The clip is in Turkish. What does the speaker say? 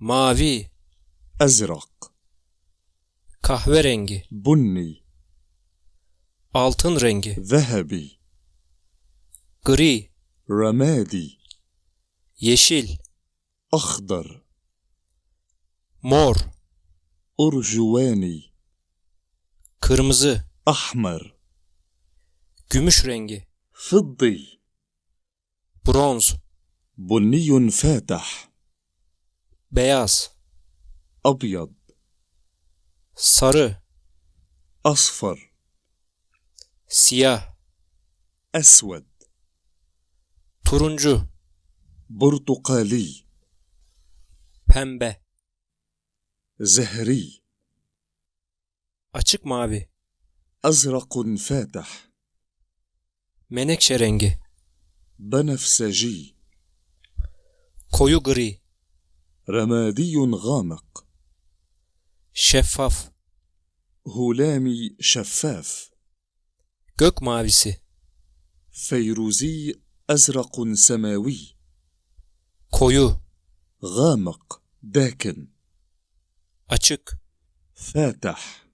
mavi, أزرق kahverengi, بني altın rengi, ذهبي gri, رمادي yeşil, أخضر mor, أرجواني kırmızı, أحمر gümüş rengi, فضي bronz, بني فاتح beyaz, أبيض sarı, أصفر siyah, أسود turuncu, برتقالي pembe, زهري açık mavi, أزرق فاتح menekşe rengi, بنفسجي koyu gri, رمادي غامق. şeffaf, هلامي شفاف. gök mavisi, فيروزي أزرق سماوي. koyu, غامق داكن. açık, فاتح.